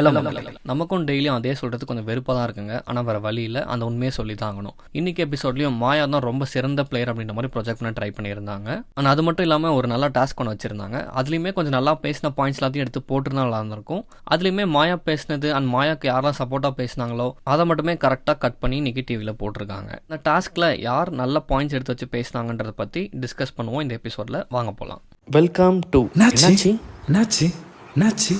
Hello மக்களே நமக்கும் டெய்லியும் அதே சொல்கிறது கொஞ்சம் வெறுப்பாக தான் இருக்குங்க. ஆனால் வேறு வழி இல்லை. அந்த உண்மையை சொல்லி தான் ஆகணும். இன்னைக்கு எபிசோட்லையும் மாயா தான் ரொம்ப சிறந்த பிளேயர் அப்படின்ற மாதிரி ப்ரொஜெக்ட் பண்ண ட்ரை பண்ணியிருந்தாங்க. ஆனால் அது மட்டும் இல்லாமல் ஒரு நல்ல டாஸ்க் ஒன்று வச்சிருந்தாங்க. அதுலேயுமே கொஞ்சம் நல்லா பேசின பாயிண்ட்ஸ் எல்லாத்தையும் எடுத்து போட்டுருந்தா நல்லா இருந்திருக்கும். அதுலேயுமே மாயா பேசினது அண்ட் மாயாக்கு யாரெல்லாம் சப்போர்ட்டாக பேசினாங்களோ அதை மட்டுமே கரெக்டாக கட் பண்ணி இன்னைக்கு டிவியில் போட்டிருக்காங்க. இந்த டாஸ்கில் யார் நல்ல பாயிண்ட்ஸ் எடுத்து வச்சு பேசினாங்கன்றதை பற்றி டிஸ்கஸ் பண்ணுவோம் இந்த எபிசோடில் வாங்க போகலாம் வெல்கம் டு என்னாச்சு? என்னாச்சு? என்னாச்சு?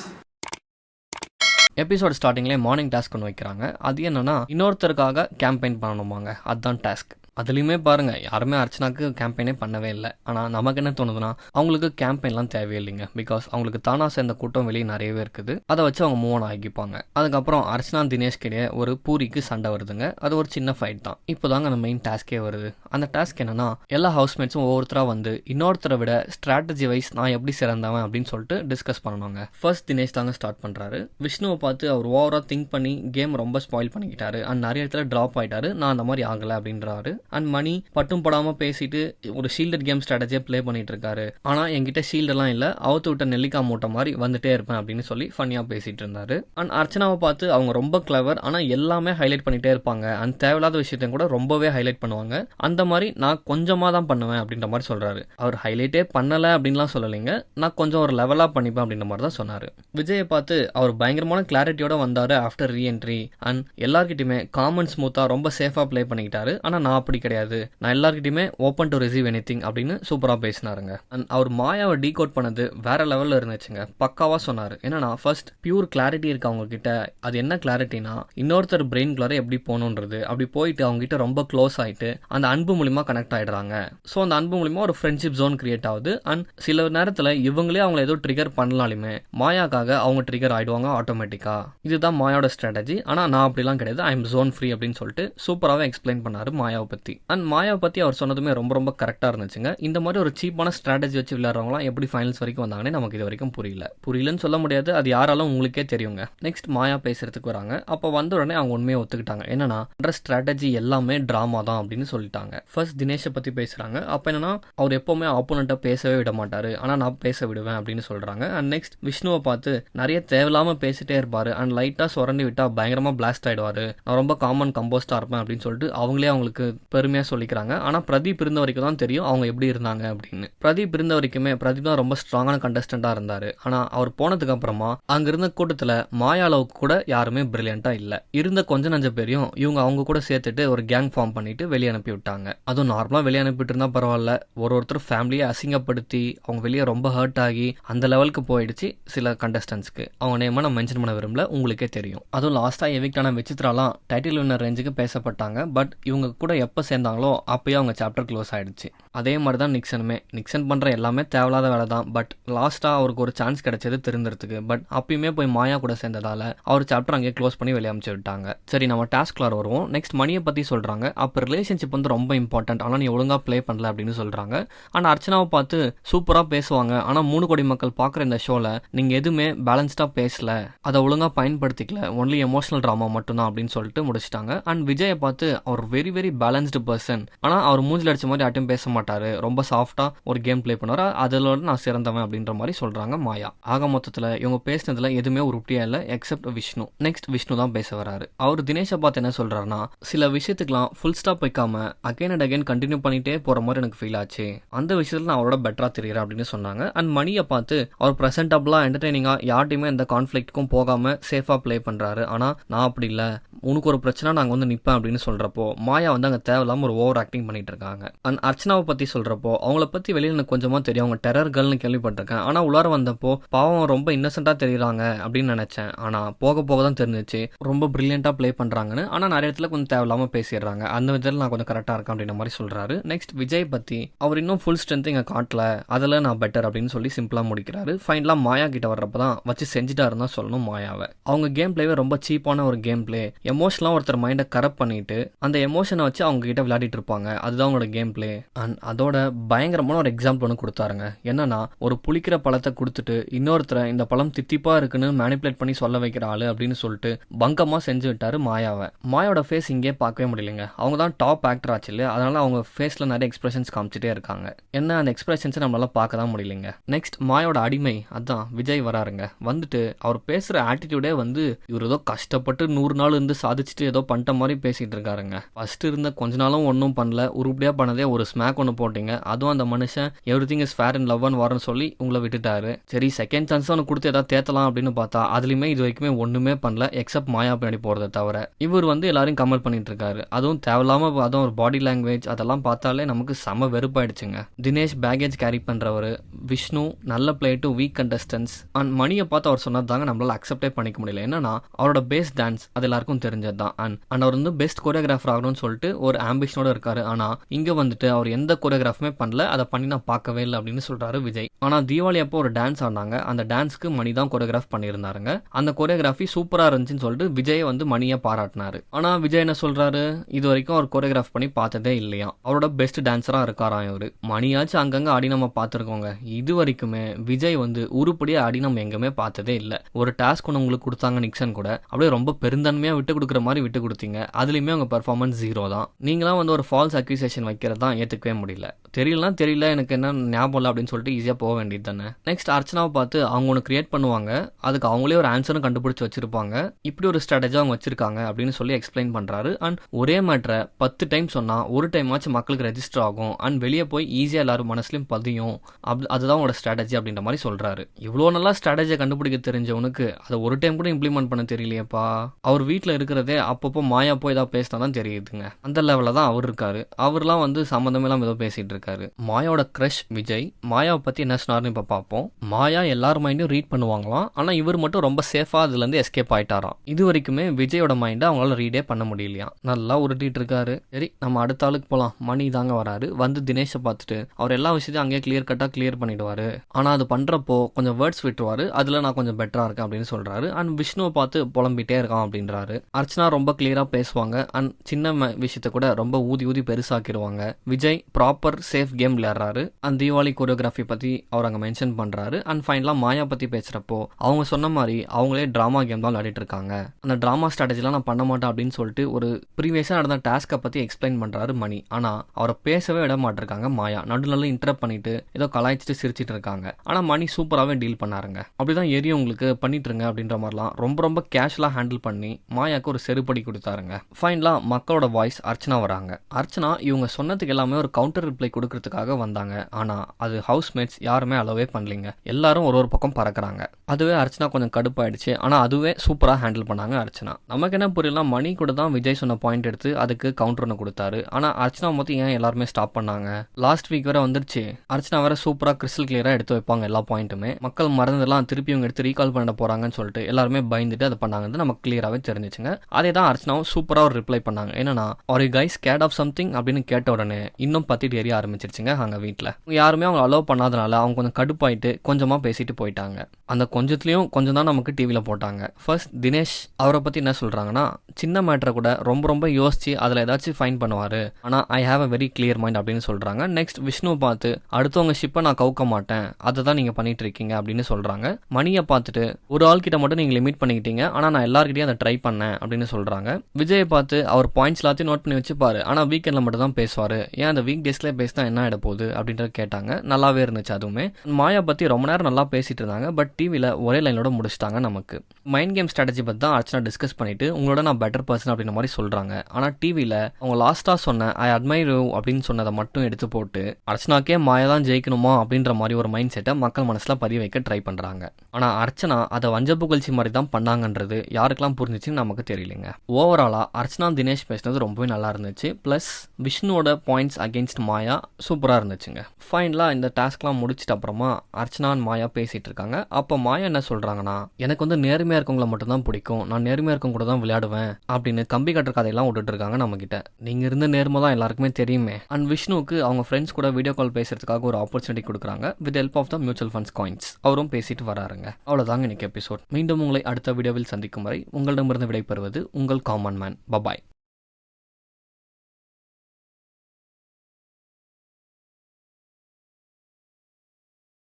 எபிசோட் ஸ்டார்டிங்லேயே மார்னிங் டாஸ்க் ஒன்று வைக்கிறாங்க. அது என்னன்னா இன்னொருத்தருக்காக கேம்பெயின் பண்ணணுமாங்க. அதுதான் டாஸ்க் அதுலேயுமே பாருங்கள் யாருமே அர்ச்சனாக்கு கேம்பெயினே பண்ணவே இல்லை. ஆனால் நமக்கு என்ன தோணுதுன்னா அவங்களுக்கு கேம்பெயின்லாம் தேவையில்லைங்க. பிகாஸ் அவங்களுக்கு தானாக சேர்ந்த கூட்டம் வெளியே நிறையவே இருக்குது. அதை வச்சு அவங்க மூவ் ஆகிப்பாங்க. அதுக்கப்புறம் அர்ச்சனா தினேஷ் கிடையே ஒரு பூரிக்கு சண்டை வருதுங்க. அது ஒரு சின்ன ஃபைட் தான். இப்போதாங்க அந்த மெயின் டாஸ்கே வருது. அந்த டாஸ்க் என்னன்னா எல்லா ஹவுஸ்மேட்ஸும் ஒவ்வொருத்தராக வந்து இன்னொருத்தரை விட ஸ்ட்ராட்டஜி வைஸ் நான் எப்படி சிறந்தவன் அப்படின்னு சொல்லிட்டு டிஸ்கஸ் பண்ணணுங்க. ஃபர்ஸ்ட் தினேஷ் தாங்க ஸ்டார்ட் பண்ணுறாரு விஷ்ணுவை பார்த்து அவர் ஓவராக திங்க் பண்ணி கேம் ரொம்ப ஸ்பாயில் பண்ணிக்கிட்டாரு. அண்ட் நிறைய இடத்துல ட்ராப் ஆகிட்டாரு நான் அந்த மாதிரி ஆகலை அப்படின்றாரு. அண்ட் மணி பட்டும் படாமல் பேசிட்டு ஒரு ஷீல்டட் கேம் ஸ்ட்ராட்டஜியை ப்ளே பண்ணிட்டு இருக்காரு ஆனால் என்கிட்ட ஷீல்டெல்லாம் இல்லை. அவுத்து விட்ட நெல்லிக்காய் மூட்டை மாதிரி வந்துட்டே இருப்பேன் அப்படின்னு சொல்லி ஃபன்னியாக பேசிட்டு இருந்தாரு. அண்ட் அர்ச்சனாவை பார்த்து அவங்க ரொம்ப கிளவர் ஆனால் எல்லாமே ஹைலைட் பண்ணிட்டே இருப்பாங்க. அண்ட் தேவையில்லாத விஷயத்தையும் கூட ரொம்பவே ஹைலைட் பண்ணுவாங்க. அந்த மாதிரி நான் கொஞ்சமாக தான் பண்ணுவேன் அப்படின்ற மாதிரி சொல்கிறாரு அவர் ஹைலைட்டே பண்ணலை அப்படின்லாம் சொல்லலைங்க. நான் கொஞ்சம் ஒரு லெவலாக பண்ணிப்பேன் அப்படின்ற மாதிரி தான் சொன்னார். விஜயை பார்த்து அவர் பயங்கரமான கிளாரிட்டியோட வந்தார் ஆஃப்டர் ரீஎன்ட்ரி அண்ட் எல்லார்கிட்டையுமே காமன் ஸ்மூத்தாக ரொம்ப சேஃபாக ப்ளே பண்ணிக்கிட்டாரு. ஆனால் நான் அப்படி கிடையாது. நான் எல்லாருக்கிட்டையுமே open to receive any thing அப்படின்னு சூப்பராக பேசினாருங்க. அண்ட் அவர் மாயாவை டீகோட் பண்ணது வேற லெவலில் இருந்துச்சுங்க. பக்காவாக சொன்னார். என்னன்னா ஃபர்ஸ்ட் பியூர் கிளாரிட்டி இருக்கு அவங்க கிட்ட அது என்ன கிளாரிட்டினா இன்னொருத்தர் பிரெயின்குள்ளார எப்படி போகணுன்றது. அப்படி போயிட்டு அவங்க கிட்ட ரொம்ப க்ளோஸ் ஆயிட்டு அந்த அன்பு மூலிமா கனெக்ட் ஆயிடுறாங்க. ஸோ அந்த அன்பு மூலியமா ஒரு ஃப்ரெண்ட்ஷிப் ஜோன் கிரியேட் ஆகுது. அண்ட் சில நேரத்தில் இவங்களே அவங்கள ஏதோ ட்ரிகர் பண்ணலாலுமே மாயாக்காக அவங்க ட்ரிகர் ஆயிடுவாங்க ஆட்டோமேட்டிக்காக இதுதான் மாயாவோட ஸ்ட்ராட்டஜி ஆனால் நான் அப்படிலாம் கிடையாது. ஐ எம் ஜோன் ஃப்ரீ அப்படின்னு சொல்லிட்டு சூப்பராகவே எக்ஸ்பிளைன் பண்ணாரு மாயாவை பற்றி அண்ட் மாயாவை பற்றி அவர் சொன்னதுமே ரொம்ப ரொம்ப கரெக்டாக இருந்துச்சுங்க. இந்த மாதிரி ஒரு சீப்பான ஸ்ட்ராட்டஜி வச்சு விளையாடுறவங்களாம் எப்படி ஃபைனல்ஸ் வரைக்கும் வந்தாங்கன்னு நமக்கு இது வரைக்கும் புரியல. புரியலன்னு சொல்ல முடியாது. அது யாராலும் உங்களுக்கே தெரியுங்க. நெக்ஸ்ட் மாயா பேசுறதுக்கு வராங்க. அப்போ வந்த உடனே அவங்க உண்மையை ஒத்துக்கிட்டாங்க. என்னன்னா ஸ்ட்ராட்டஜி எல்லாமே ட்ராமா தான் அப்படின்னு சொல்லிட்டாங்க. ஃபர்ஸ்ட் தினேஷை பற்றி பேசுகிறாங்க அப்போ என்னன்னா அவர் எப்போவுமே ஆப்போனண்ட்டை பேசவே விட மாட்டார். ஆனால் நான் பேச விடுவேன் அப்படின்னு சொல்கிறாங்க அண்ட் நெக்ஸ்ட் விஷ்ணுவை பார்த்து நிறைய தேவையில்லாமல் பேசிட்டே இருப்பார். அண்ட் லைட்டாக சுரண்டி விட்டால் பயங்கரமாக பிளாஸ்ட் ஆயிடுவார். நான் ரொம்ப காமன் கம்போஸ்டாக இருப்பேன் அப்படின்னு சொல்லிட்டு அவங்களே அவங்களுக்கு பெருமையாக சொல்லிக்கிறாங்க. ஆனால் பிரதீப் இருந்த வரைக்கும் தான் தெரியும் அவங்க எப்படி இருந்தாங்க அப்படின்னு. பிரதீப் இருந்த வரைக்குமே பிரதீப் தான் ரொம்ப ஸ்ட்ராங்கான கண்டஸ்டண்டாக இருந்தார். ஆனால் அவர் போனதுக்கு அப்புறமா அங்க இருந்த கூட்டத்தில் மாயா அளவுக்கு கூட யாருமே பிரில்லியண்ட்டாக இல்லை. இருந்த கொஞ்ச நஞ்ச பேரையும் இவங்க அவங்க கூட சேர்த்துட்டு ஒரு கேங் ஃபார்ம் பண்ணிட்டு வெளியே அனுப்பி விட்டாங்க. அதுவும் நார்மலாக வெளியே அனுப்பிட்டு இருந்தால் பரவாயில்ல. ஒரு ஒருத்தர் ஃபேமிலியை அசிங்கப்படுத்தி அவங்க வெளியே ரொம்ப ஹர்ட் ஆகி அந்த லெவலுக்கு போயிடுச்சு சில கண்டஸ்டன்ஸ்க்கு அவங்க நேமாக நான் மென்ஷன் பண்ண விரும்பல. உங்களுக்கே தெரியும். அதுவும் லாஸ்ட்டாக எவிக்டான விசித்ராலாம் டைட்டில் வின்னர் ரேஞ்சுக்கு பேசப்பட்டாங்க. பட் இவங்க கூட எப்போ சேர்ந்தாங்களோ அப்போயும் அவங்க சாப்டர் க்ளோஸ் ஆகிடுச்சு அதே மாதிரி தான் நிக்சனுமே. நிக்சன் பண்ணுற எல்லாமே தேவையில்லாத வேலை தான் பட் லாஸ்ட்டாக அவருக்கு ஒரு சான்ஸ் கிடைச்சது திருந்துறதுக்கு. பட் அப்பயுமே போய் மாயா கூட சேர்ந்ததால் அவர் சாப்டர் அங்கேயே க்ளோஸ் பண்ணி வெளியே விட்டாங்க. சரி நம்ம டாஸ்க்லார் வருவோம். நெக்ஸ்ட் மணியை பற்றி சொல்கிறாங்க அப்போ ரிலேஷன்ஷிப் வந்து ரொம்ப இம்பார்ட்டன்ட் ஆனால் நீ ஒழுங்காக ப்ளே பண்ணல அப்படின்னு சொல்கிறாங்க ஆனால் அர்ச்சனாவை பார்த்து சூப்பராக பேசுவாங்க. ஆனால் மூணு கோடி மக்கள் பார்க்குற இந்த ஷோவில் நீங்கள் எதுவுமே பேலன்ஸ்டாக பேசல. அதை ஒழுங்காக பயன்படுத்திக்கல. ஒன்லி எமோஷனல் ட்ராமா மட்டும்தான் அப்படின்னு சொல்லிட்டு முடிச்சிட்டாங்க. அண்ட் விஜயை பார்த்து அவர் வெரி வெரி பேலன்ஸ்டு பர்சன் ஆனால் அவர் மூஞ்சில் அடிச்ச மாதிரி யார்ட்டையும் பேச மாட்டார். ரொம்ப சாஃப்டாக ஒரு கேம் ப்ளே பண்ணுவார். அதில் நான் சிறந்தவன் அப்படின்ற மாதிரி சொல்கிறாங்க மாயா. ஆக மொத்தத்தில் இவங்க பேசினதுல எதுவுமே உருப்படியா இல்லை எக்ஸப்ட் விஷ்ணு. நெக்ஸ்ட் விஷ்ணு தான் பேச வராரு. அவர் தினேஷை பார்த்து என்ன சொல்றாருன்னா சில விஷயத்துக்குலாம் ஃபுல் ஸ்டாப் வைக்காம அகைன் அண்ட் அகைன் கண்டினியூ பண்ணிட்டே போற மாதிரி எனக்கு ஃபீல் ஆச்சு. அந்த விஷயத்துல நான் அவரோட பெட்டரா தெரியுறேன் அப்படின்னு சொன்னாங்க. அண்ட் மணியை பார்த்து அவர் ப்ரெசென்டபிளா என்டர்டைனிங்கா யார்ட்டையுமே எந்த கான்ஃபிளிக்ட்டுக்கும் போகாம சேஃபா ப்ளே பண்றாரு. ஆனா நான் அப்படி இல்லை. உனக்கு ஒரு பிரச்சனை நாங்கள் வந்து நிற்பேன் அப்படின்னு சொல்றப்போ மாயா வந்து அங்கே தேவையில்லாம ஒரு ஓவர் ஆக்டிங் பண்ணிட்டு இருக்காங்க. அண்ட் அர்ச்சனாவை பற்றி சொல்றப்போ அவங்கள பற்றி வெளியில் எனக்கு கொஞ்சமாக தெரியும். அவங்க டெரர் கேர்ள்னு கேள்விப்பட்டிருக்கேன். ஆனால் உள்ளார வந்தப்போ பாவம் ரொம்ப இன்னசென்ட்டாக தெரியுறாங்க அப்படின்னு நினச்சேன். ஆனால் போக போக தான் தெரிஞ்சிச்சு. ரொம்ப ப்ரில்லியண்ட்டாக ப்ளே பண்ணுறாங்கன்னு ஆனால் நிறைய இடத்துல கொஞ்சம் தேவையில்லாமல் பேசிடுறாங்க. அந்த விதத்தில் நான் கொஞ்சம் கரெக்டாக இருக்கேன் அப்படின்ற மாதிரி சொல்கிறாரு நெக்ஸ்ட் விஜய் பற்றி அவர் இன்னும் ஃபுல் ஸ்ட்ரென்த் இங்கே காட்டல. அதில் நான் பெட்டர் அப்படின்னு சொல்லி சிம்பிளாக முடிக்கிறாரு. ஃபைனலாக மாயா கிட்ட வர்றப்ப தான் வச்சு செஞ்சுட்டாருன்னு தான் சொல்லணும் மாயாவை. அவங்க கேம் பிளேவே ரொம்ப சீப்பான ஒரு கேம் பிளே எமோஷனலாக ஒருத்தர் மைண்டை கரப்ட் பண்ணிட்டு அந்த எமோஷனை வச்சு அவங்க கிட்ட விளையாடிட்டு இருப்பாங்க. அதுதான் அவங்களோட கேம் பிளே அண்ட் அதோட பயங்கரமான ஒரு எக்ஸாம்பிள் ஒன்று கொடுத்தாருங்க. என்னன்னா ஒரு புளிக்கிற பழத்தை கொடுத்துட்டு இன்னொருத்தரை இந்த பழம் தித்திப்பா இருக்குன்னு மேனிப்புலேட் பண்ணி சொல்ல வைக்கிற ஆளு அப்படின்னு சொல்லிட்டு பங்கமா செஞ்சு விட்டாரு மாயாவை. மாயோட ஃபேஸ் இங்கே பார்க்கவே முடியலைங்க. அவங்க தான் டாப் ஆக்டர் ஆச்சு இல்லையா? அதனால அவங்க ஃபேஸ்ல நிறைய எக்ஸ்பிரஷன்ஸ் காமிச்சிட்டே இருக்காங்க. என்ன அந்த எக்ஸ்பிரஷன்ஸை நம்மளால பார்க்க தான் முடியலைங்க. நெக்ஸ்ட் மாயோட அடிமை அதான் விஜய் வராருங்க. வந்துட்டு அவர் பேசுற ஆட்டிடியூடே வந்து இவர் ஏதோ கஷ்டப்பட்டு நூறு நாள் இருந்து சாதிச்சுட்டு ஏதோ பண்ணிட்ட மாதிரி பேசிட்டு இருக்காருங்க. ஃபர்ஸ்ட் இருந்த கொஞ்ச நாளும் ஒன்றும் பண்ணல. உருப்படியா பண்ணதே ஒரு ஸ்மாக் ஒன்று போட்டீங்க. அதுவும் அந்த மனுஷன் every thing is fair and லவ்னு வரன்னு சொல்லி உங்களை விட்டுட்டாரு. சரி செகண்ட் சான்ஸ் அவனுக்கு கொடுத்து ஏதாவது தேத்தலாம் அப்படின்னு பார்த்தா அதுலேயுமே இது வரைக்குமே ஒன்றுமே பண்ணல எக்ஸப்ட் மாயா பின்னாடி போகிறத தவிர. இவர் வந்து எல்லாரையும் கமல் பண்ணிட்டு இருக்காரு அதுவும் தேவையில்லாம அதுவும் ஒரு பாடி லாங்குவேஜ் அதெல்லாம் பார்த்தாலே நமக்கு செம வெறுப்பாயிடுச்சுங்க. தினேஷ் பேகேஜ் கேரி பண்ணுறவர் விஷ்ணு நல்ல play to weak contestants and மணியை பார்த்து அவர் சொன்னது தாங்க நம்மளால் அக்செப்டே பண்ணிக்க முடியல. என்னன்னா அவரோட பேஸ்ட் டான்ஸ் அது எல்லாருக்கும் தெரிஞ்சது தான் அண்ட் அண்ட் அவர் வந்து பெஸ்ட் கோரியோகிராஃபர் ஆகணும்னு சொல்லிட்டு ஒரு ஆம்பிஷனோட இருக்காரு. ஆனால் இங்கே வந்துட்டு அவர் எந்த கோரியோகிராஃபுமே பண்ணல. அதை பண்ணி நான் பார்க்கவே இல்லை அப்படின்னு சொல்றாரு விஜய். ஆனால் தீபாவளி அப்போ ஒரு டான்ஸ் ஆடினாங்க. அந்த டான்ஸ்க்கு மணி தான் கோரியோகிராஃப் பண்ணியிருந்தாருங்க. அந்த கோரியோகிராஃபி சூப்பராக இருந்துச்சுன்னு சொல்லிட்டு விஜயை வந்து மணியை பாராட்டினாரு. ஆனால் விஜய் என்ன சொல்றாரு? இது வரைக்கும் அவர் கோரியோகிராஃப் பண்ணி பார்த்ததே இல்லையா? அவரோட பெஸ்ட் டான்ஸராக இருக்காராம் இவர். மணியாச்சும் அங்கங்க ஆடி நம்ம பார்த்துருக்கோங்க. இது வரைக்குமே விஜய் வந்து உருப்படியாக ஆடி நம்ம எங்குமே பார்த்ததே இல்லை. ஒரு டாஸ்க் ஒன்று உங்களுக்கு கொடுத்தாங்க நிக்சன் கூட. அப்படியே ரொம்ப பெருந்தன்மையாக விட்டு கொடுக்குற மாதிரி விட்டு கொடுத்தீங்க. அதுலேயுமே அவங்க பெர்ஃபார்மன்ஸ் ஜீரோ தான். நீங்களாம் வந்து ஒரு ஃபால்ஸ் அக்யூசேஷன் வைக்கிறது தான் ஏற்றுக்கவே முடியல. தெரியலனா தெரியல எனக்கு என்ன ஞாபகம் இல்லை அப்படின்னு சொல்லிட்டு ஈஸியாக போக வேண்டியது தானே. நெக்ஸ்ட் அர்ச்சனாவை பார்த்து அவங்க ஒன்று கிரியேட் பண்ணுவாங்க. அதுக்கு அவங்களே ஒரு ஆன்சரும் கண்டுபிடிச்சி வச்சிருப்பாங்க. இப்படி ஒரு ஸ்ட்ராட்டஜி அவங்க வச்சிருக்காங்க அப்படின்னு சொல்லி எக்ஸ்பிளைன் பண்ணுறாரு அண்ட் ஒரே மேட்ரை பத்து டைம் சொன்னால் ஒரு டைம் ஆச்சு மக்களுக்கு ரெஜிஸ்டர் ஆகும். அண்ட் வெளியே போய் ஈஸியாக எல்லாரும் மனசுலையும் பதியும். அப் அதுதான் அவங்களோட ஸ்ட்ராட்டஜி அப்படின்ற மாதிரி சொல்கிறாரு இவ்வளோ நல்லா ஸ்ட்ராட்டஜியை கண்டுபிடிக்க தெரிஞ்சவனுக்கு அதை ஒரு டைம் கூட இம்ப்ளிமெண்ட் பண்ண தெரியலையப்பா. அவர் வீட்டில் இருக்கிறதே அப்பப்போ மாயா போய் ஏதாவது பேசினா தான் தெரியுதுங்க. அந்த லெவலில் தான் அவர் இருக்காரு. அவர்லாம் வந்து சம்மந்தமே இல்லாம ஏதோ பேசிகிட்டு இருக்காரு மாயாவோட க்ரஷ் விஜய். மாயாவை பத்தி என்ன சொன்னார்னு இப்போ பார்ப்போம் மாயா எல்லார் மைண்டையும் ரீட் பண்ணுவாங்களாம். ஆனா இவர் மட்டும் ரொம்ப சேஃபா அதுல இருந்து எஸ்கேப் ஆயிட்டாராம். இது வரைக்குமே விஜயோட மைண்டை அவங்களால ரீடே பண்ண முடியலையா? நல்லா உருட்டிட்டு இருக்காரு. சரி நம்ம அடுத்த ஆளுக்கு போலாம். மணி தாங்க வராரு. வந்து தினேஷை பார்த்துட்டு அவர் எல்லா விஷயத்தையும் அங்கேயே கிளியர் கட்டா கிளியர் பண்ணிடுவாரு. ஆனா அது பண்றப்போ கொஞ்சம் வேர்ட்ஸ் விட்டுருவாரு. அதுல நான் கொஞ்சம் பெட்டரா இருக்கேன் அப்படின்னு சொல்றாரு. அண்ட் விஷ்ணுவை பார்த்து புலம்பிட்டே இருக்கான் அப்படின்றாரு. அர்ச்சனா ரொம்ப கிளியரா பேசுவாங்க. அண்ட் சின்ன விஷயத்த கூட ரொம்ப ஊதி ஊதி பெருசாக்கிடுவாங்க. விஜய் ப்ராப்பர் சேஃப் கேம் விளையாடுறாரு. அண்ட் தீபாவளி கோரியோகிராஃபி பற்றி அவர் அங்கே மென்ஷன் பண்ணுறாரு அண்ட் ஃபைனலாக மாயா பற்றி பேசுகிறப்போ அவங்க சொன்ன மாதிரி அவங்களே ட்ராமா கேம் தான் விளையாடிட்டு இருக்காங்க. அந்த டிராமா ஸ்ட்ராட்டஜிலாம் நான் பண்ண மாட்டேன் அப்படின்னு சொல்லிட்டு ஒரு ப்ரீவியஸாக நடந்த டாஸ்க்கை பற்றி எக்ஸ்பிளைன் பண்ணுறாரு மணி. ஆனால் அவரை பேசவே விட மாட்டிருக்காங்க மாயா. நடுநடுல இன்டரப்ட் பண்ணிட்டு ஏதோ கலாய்ச்சிட்டு சிரிச்சிட்டு இருக்காங்க. ஆனால் மணி சூப்பராகவே டீல் பண்ணாருங்க. அப்படிதான் ஏறி உங்களுக்கு பண்ணிட்டுருங்க அப்படின்ற மாதிரிலாம் ரொம்ப ரொம்ப கேஷுவலாக ஹேண்டில் பண்ணி மாயாக்கு ஒரு செருப்படி கொடுத்தாருங்க. ஃபைனலாக மக்களோட வாய்ஸ் அர்ச்சனா வராங்க. அர்ச்சனா இவங்க சொன்னதுக்கு எல்லாமே ஒரு கவுண்டர் ரிப்ளை கொடுக்கறதுக்காக வந்தாங்க. ஆனால் அது ஹவுஸ்மேட்ஸ் யாருமே அலோவே பண்ணலைங்க. எல்லாரும் ஒரு ஒரு பக்கம் பறக்கிறாங்க. அதுவே அர்ச்சனா கொஞ்சம் கடுப்பாயிடுச்சு. ஆனால் அதுவே சூப்பராக ஹேண்டில் பண்ணாங்க அர்ச்சனா. நமக்கு என்ன புரியல மணி கூட தான் விஜய் சொன்ன பாயிண்ட் எடுத்து அதுக்கு கவுண்டர் ஒன்று கொடுத்தாரு. ஆனால் அர்ச்சனா மொத்தம் ஏன் எல்லாருமே ஸ்டாப் பண்ணாங்க? லாஸ்ட் வீக் வேற வந்துருச்சு. அர்ச்சனா வேற சூப்பராக கிறிஸ்டல் கிளியராக எடுத்து வைப்பாங்க எல்லா பாயிண்ட்டுமே மக்கள் மறந்துலாம் திருப்பி இவங்க எடுத்து ரீகால் பண்ண போறாங்கன்னு சொல்லிட்டு எல்லாருமே பயந்துட்டு அதை பண்ணாங்கன்னு நமக்கு கிளியராகவே தெரிஞ்சிச்சுங்க. அதே தான் அர்ச்சனாவும் சூப்பராக ஒரு ரிப்ளை பண்ணாங்க. என்னன்னா ஒரு கைஸ் கேட் ஆஃப் சம்திங் அப்படின்னு கேட்ட உடனே இன்னும் பத்திட்டு எரிய ஆரம்பிச்சிருச்சுங்க அங்க வீட்டில் யாருமே அவங்க அலோவ் பண்ணாதனால அவங்க கொஞ்சம் கடுப்பாயிட்டு கொஞ்சமா பேசிட்டு போயிட்டாங்க. அந்த கொஞ்சத்துலேயும் கொஞ்சம் தான் நமக்கு டிவியில் போட்டாங்க. ஃபர்ஸ்ட் தினேஷ் அவரை பற்றி என்ன சொல்கிறாங்கன்னா சின்ன மேட்டரை கூட ரொம்ப ரொம்ப யோசிச்சு அதில் ஏதாச்சும் ஃபைன் பண்ணுவார். ஆனால் I have a very clear mind அப்படின்னு சொல்றாங்க. நெக்ஸ்ட் விஷ்ணு பார்த்து அடுத்தவங்க ஷிப்பை நான் கவுக்க மாட்டேன். அதை தான் நீங்கள் பண்ணிட்டு இருக்கீங்க அப்படின்னு சொல்றாங்க. மணியை பார்த்துட்டு ஒரு ஆள் கிட்ட மட்டும் நீங்கள் லிமிட் பண்ணிக்கிட்டீங்க. ஆனால் நான் எல்லாருக்கிட்டையும் அதை ட்ரை பண்ணேன் அப்படின்னு சொல்றாங்க. விஜயை பார்த்து அவர் பாயிண்ட்ஸ் எல்லாத்தையும் நோட் பண்ணி வச்சுப்பாரு. ஆனால் வீக்கெண்டில் மட்டும் தான் பேசுவார். ஏன் அந்த வீக் டேஸ்லேயே பேசினா என்ன ஆகிட போகுது அப்படின்றத கேட்டாங்க. நல்லாவே இருந்துச்சு அதுவுமே. மாயா பற்றி ரொம்ப நேரம் நல்லா பேசிட்டு இருந்தாங்க. பட் டிவியில் ஒரே லைனோட முடிச்சிட்டாங்க நமக்கு. மைண்ட் கேம் ஸ்ட்ராட்டஜி பற்றி தான் அர்ச்சனா டிஸ்கஸ் பண்ணிட்டு உங்களோட நான் பெட்டர் பர்சன் அப்படின்ற மாதிரி சொல்கிறாங்க ஆனால் டிவியில் அவங்க லாஸ்ட்டாக சொன்ன ஐ அட்மைர் அப்படின்னு சொன்னதை மட்டும் எடுத்து போட்டு அர்ச்சனாக்கே மாயா தான் ஜெயிக்கணுமா அப்படின்ற மாதிரி ஒரு மைண்ட் செட்டை மக்கள் மனசில் பதிய வைக்க ட்ரை பண்ணுறாங்க ஆனால் அர்ச்சனா அதை வஞ்ச புகழ்ச்சி மாதிரி தான் பண்ணாங்கன்றது யாருக்கெல்லாம் புரிஞ்சிச்சுன்னு நமக்கு தெரியலைங்க. ஓவராலாக அர்ச்சனா தினேஷ் பேசினது ரொம்பவே நல்லா இருந்துச்சு. ப்ளஸ் விஷ்ணுவோட பாயிண்ட்ஸ் அகேன்ஸ்ட் மாயா சூப்பராக இருந்துச்சுங்க. ஃபைனலாக இந்த டாஸ்க்லாம் முடிச்சிட்ட அப்புறமா அர்ச்சனான் மாயா பேசிகிட்டு இருக்காங்க. அப்போ மாயா என்ன சொல்கிறாங்கன்னா எனக்கு வந்து நேர்மையாக இருக்கவங்கள மட்டும்தான் பிடிக்கும். நான் நேர்மையாக இருக்கவங்க கூட தான் விளையாடுவேன். அப்படின்னு கம்பி கட்டுற கதையெல்லாம் விட்டுட்டு இருக்காங்க நம்மக்கிட்ட நீங்கள் இருந்த நேர்மை தான் எல்லாருக்குமே தெரியுமே. அண்ட் விஷ்ணுவுக்கு அவங்க ஃப்ரெண்ட்ஸ் கூட வீடியோ கால் பேசுறதுக்காக ஒரு ஆப்பர்ச்சுனிட்டி கொடுக்குறாங்க. With help of the mutual funds coins அவரும் பேசிட்டு வராருங்க. அவ்வளோதாங்க இன்னைக்கு எபிசோட் மீண்டும் உங்களை அடுத்த வீடியோவில் சந்திக்கும் வரை உங்களிடமிருந்து விடைபெறுவது உங்கள் காமன் மேன் பபாய்